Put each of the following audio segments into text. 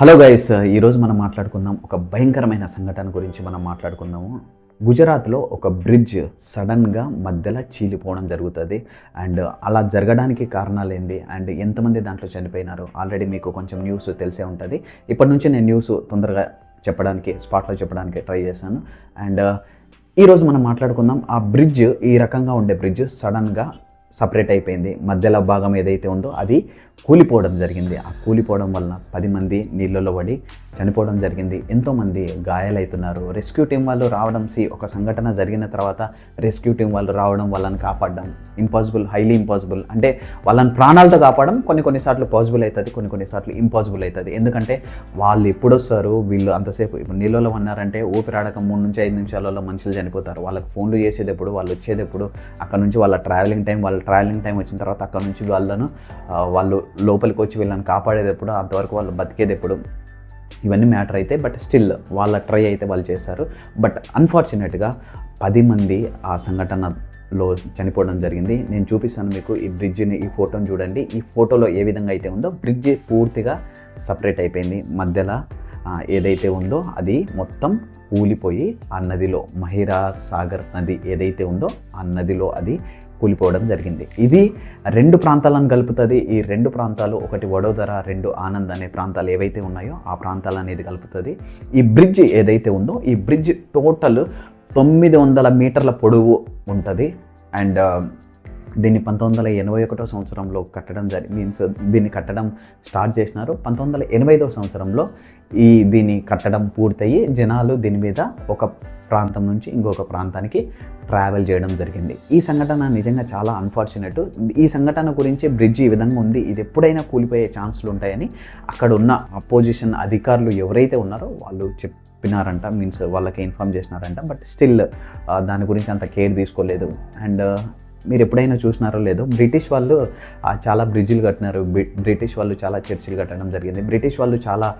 Hello guys ఈరోజు మనం మాట్లాడుకుందాం ఒక భయంకరమైన సంఘటన గురించి మనం మాట్లాడుకుందాము. గుజరాత్లో ఒక బ్రిడ్జ్ సడన్గా మధ్యలో చీలిపోవడం జరుగుతుంది. అండ్ అలా జరగడానికి కారణాలు ఏంది? అండ్ ఎంతమంది దాంట్లో చనిపోయినారు? ఆల్రెడీ మీకు కొంచెం న్యూస్ తెలిసే ఉంటుంది. ఇప్పటి నుంచి నేను న్యూస్ తొందరగా చెప్పడానికి స్పాట్లో చెప్పడానికి ట్రై చేశాను. అండ్ ఈరోజు మనం మాట్లాడుకుందాం. ఆ బ్రిడ్జ్ ఈ రకంగా ఉండే బ్రిడ్జ్ సడన్గా సపరేట్ అయిపోయింది. మధ్యలో భాగం ఏదైతే ఉందో అది కూలిపోవడం జరిగింది. ఆ కూలిపోవడం వలన పది మంది నీళ్ళలో పడి చనిపోవడం జరిగింది. ఎంతోమంది గాయాలవుతున్నారు. రెస్క్యూ టీం వాళ్ళు రావడం సి ఒక సంఘటన జరిగిన తర్వాత రెస్క్యూ టీం వాళ్ళు రావడం వాళ్ళని కాపాడడం ఇంపాసిబుల్ హైలీ ఇంపాసిబుల్. అంటే వాళ్ళని ప్రాణాలతో కాపాడడం కొన్ని కొన్నిసార్లు పాసిబుల్ అవుతుంది కొన్ని కొన్నిసార్లు ఇంపాసిబుల్ అవుతుంది. ఎందుకంటే వాళ్ళు ఎప్పుడు వస్తారు వీళ్ళు అంతసేపు ఇప్పుడు నీళ్ళలో ఉన్నారంటే ఊపిరాడక మూడు నుంచి ఐదు నిమిషాలలో మనుషులు చనిపోతారు. వాళ్ళకి ఫోన్లు చేసేటప్పుడు వాళ్ళు వచ్చేటప్పుడు అక్కడ నుంచి వాళ్ళ ట్రావెలింగ్ టైం వాళ్ళ ట్రావెలింగ్ టైం వచ్చిన తర్వాత అక్కడ నుంచి వాళ్ళను వాళ్ళు లోపలికి వచ్చి వీళ్ళని కాపాడేటప్పుడు అంతవరకు వాళ్ళు బతికేటప్పుడు ఇవన్నీ మ్యాటర్ అయితే బట్ స్టిల్ వాళ్ళ ట్రై అయితే వాళ్ళు చేశారు. బట్ అన్ఫార్చునేట్గా పది మంది ఆ సంఘటనలో చనిపోవడం జరిగింది. నేను చూపిస్తాను మీకు ఈ బ్రిడ్జిని ఈ ఫోటోని చూడండి. ఈ ఫోటోలో ఏ విధంగా అయితే ఉందో బ్రిడ్జ్ పూర్తిగా సపరేట్ అయిపోయింది. మధ్యలో ఏదైతే ఉందో అది మొత్తం కూలిపోయి ఆ నదిలో మహిరా సాగర్ నది ఏదైతే ఉందో ఆ నదిలో అది కూలిపోవడం జరిగింది. ఇది రెండు ప్రాంతాలను కలుపుతుంది. ఈ రెండు ప్రాంతాలు ఒకటి వడోదర రెండు ఆనంద్ అనే ప్రాంతాలు ఏవైతే ఉన్నాయో ఆ ప్రాంతాలు అనేది కలుపుతుంది. ఈ బ్రిడ్జ్ ఏదైతే ఉందో ఈ బ్రిడ్జ్ టోటల్ తొమ్మిది వందల మీటర్ల పొడవు ఉంటుంది. అండ్ దీన్ని పంతొమ్మిది వందల ఎనభై ఒకటో సంవత్సరంలో కట్టడం జరిగి మీన్స్ దీన్ని కట్టడం స్టార్ట్ చేసినారు. పంతొమ్మిది వందల ఎనభై ఐదో సంవత్సరంలో ఈ దీన్ని కట్టడం పూర్తయి జనాలు దీని మీద ఒక ప్రాంతం నుంచి ఇంకొక ప్రాంతానికి ట్రావెల్ చేయడం జరిగింది. ఈ సంఘటన నిజంగా చాలా అన్ఫార్చునేట్ ఈ సంఘటన గురించి బ్రిడ్జ్ ఈ విధంగా ఉంది. ఇది ఎప్పుడైనా కూలిపోయే ఛాన్సులు ఉంటాయని అక్కడ ఉన్న అపోజిషన్ అధికారులు ఎవరైతే ఉన్నారో వాళ్ళు చెప్పినారంట మీన్స్ వాళ్ళకి ఇన్ఫామ్ చేసినారంట. బట్ స్టిల్ దాని గురించి అంత కేర్ తీసుకోలేదు. అండ్ మీరు ఎప్పుడైనా చూసినారో లేదో బ్రిటిష్ వాళ్ళు చాలా బ్రిడ్జిలు కట్టినారు. బ్రిటిష్ వాళ్ళు చాలా చర్చిలు కట్టడం జరిగింది. బ్రిటిష్ వాళ్ళు చాలా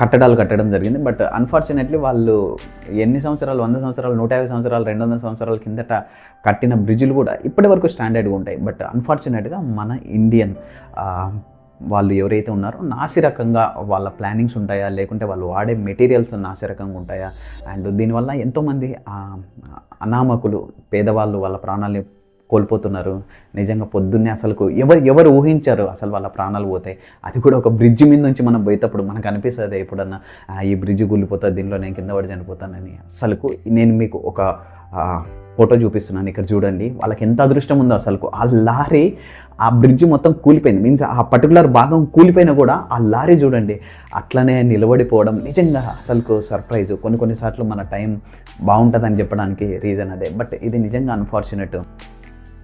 కట్టడాలు కట్టడం జరిగింది. బట్ అన్ఫార్చునేట్లీ వాళ్ళు ఎన్ని సంవత్సరాలు వంద సంవత్సరాలు నూట యాభై సంవత్సరాలు రెండు వందల సంవత్సరాల కిందట కట్టిన బ్రిడ్జిలు కూడా ఇప్పటి వరకు స్టాండర్డ్గా ఉంటాయి. బట్ అన్ఫార్చునేట్గా మన ఇండియన్ వాళ్ళు ఎవరైతే ఉన్నారో నాసిరకంగా వాళ్ళ ప్లానింగ్స్ ఉంటాయా? లేకుంటే వాళ్ళు వాడే మెటీరియల్స్ నాసిరకంగా ఉంటాయా? అండ్ దీనివల్ల ఎంతోమంది అనామకులు పేదవాళ్ళు వాళ్ళ ప్రాణాలని కోల్పోతున్నారు. నిజంగా పొద్దున్నే అసలు ఎవరు ఎవరు ఊహించారు అసలు వాళ్ళ ప్రాణాలు పోతాయి అది కూడా ఒక బ్రిడ్జ్ మీద నుంచి మనం పోయేటప్పుడు మనకు అనిపిస్తుంది ఎప్పుడన్నా ఈ బ్రిడ్జ్ కూలిపోతుంది దీనిలో నేను కింద పడి చనిపోతానని. అసలుకు నేను మీకు ఒక ఫోటో చూపిస్తున్నాను ఇక్కడ చూడండి. వాళ్ళకి ఎంత అదృష్టం ఉందో అసలు ఆ లారీ ఆ బ్రిడ్జ్ మొత్తం కూలిపోయింది. మీన్స్ ఆ పర్టికులర్ భాగం కూలిపోయినా కూడా ఆ లారీ చూడండి అట్లనే నిలబడిపోవడం నిజంగా అసలుకు సర్ప్రైజ్ కొన్ని కొన్నిసార్లు మన టైం బాగుంటుందని చెప్పడానికి రీజన్ అదే. బట్ ఇది నిజంగా అన్ఫార్చునేట్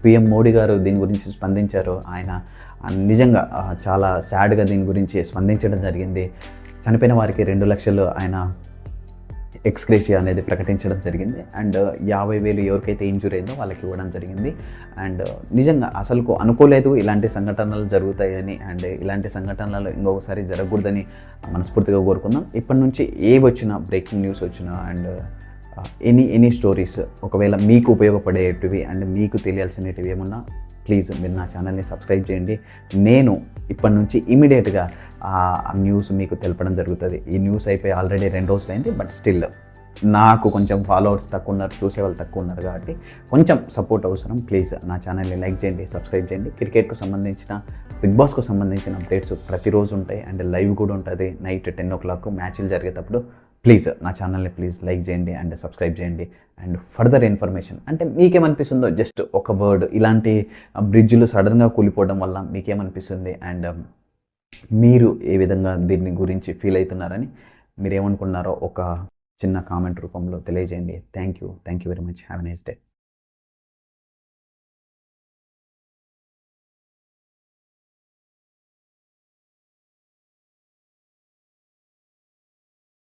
పిఎం మోడీ గారు దీని గురించి స్పందించారు. ఆయన నిజంగా చాలా సాడ్గా దీని గురించి స్పందించడం జరిగింది. చనిపోయిన వారికి రెండు లక్షలు ఆయన ఎక్స్క్రేషియా అనేది ప్రకటించడం జరిగింది. అండ్ యాభై వేలు ఎవరికైతే ఇంజూర్ అయిందో వాళ్ళకి ఇవ్వడం జరిగింది. అండ్ నిజంగా అసలుకు అనుకోలేదు ఇలాంటి సంఘటనలు జరుగుతాయని. అండ్ ఇలాంటి సంఘటనలు ఇంకొకసారి జరగకూడదని మనస్ఫూర్తిగా కోరుకుందాం. ఇప్పటి నుంచి ఏ వచ్చినా బ్రేకింగ్ న్యూస్ వచ్చినా and uh, any any stories ఒకవేళ మీకు ఉపయోగపడేటివి అండ్ మీకు తెలియాల్సినవి ఏమన్నా ప్లీజ్ మీరు నా ఛానల్ని సబ్స్క్రైబ్ చేయండి. నేను ఇప్పటి నుంచి ఇమీడియట్గా ఆ న్యూస్ మీకు తెలపడం జరుగుతుంది. ఈ న్యూస్ అయిపోయి ఆల్రెడీ రెండు రోజులైంది బట్ స్టిల్ నాకు కొంచెం ఫాలోవర్స్ తక్కువ ఉన్నారు చూసేవాళ్ళు తక్కువ ఉన్నారు కాబట్టి కొంచెం సపోర్ట్ అవసరం. ప్లీజ్ నా ఛానల్ని లైక్ చేయండి సబ్స్క్రైబ్ చేయండి. క్రికెట్కు సంబంధించిన బిగ్ బాస్కు సంబంధించిన అప్డేట్స్ ప్రతిరోజు ఉంటాయి అండ్ లైవ్ కూడా ఉంటుంది నైట్ టెన్ ఓ క్లాక్ మ్యాచ్లు జరిగేటప్పుడు. ప్లీజ్ నా ఛానల్ని ప్లీజ్ లైక్ చేయండి అండ్ సబ్స్క్రైబ్ చేయండి. అండ్ ఫర్దర్ ఇన్ఫర్మేషన్ అంటే మీకేమనిపిస్తుందో జస్ట్ ఒక వర్డ్ ఇలాంటి బ్రిడ్జ్లు సడన్గా కూలిపోవడం వల్ల మీకేమనిపిస్తుంది? అండ్ మీరు ఏ విధంగా దీని గురించి ఫీల్ అవుతున్నారని మీరు ఏమనుకున్నారో ఒక చిన్న కామెంట్ రూపంలో తెలియజేయండి. Thank you thank you very much have nice day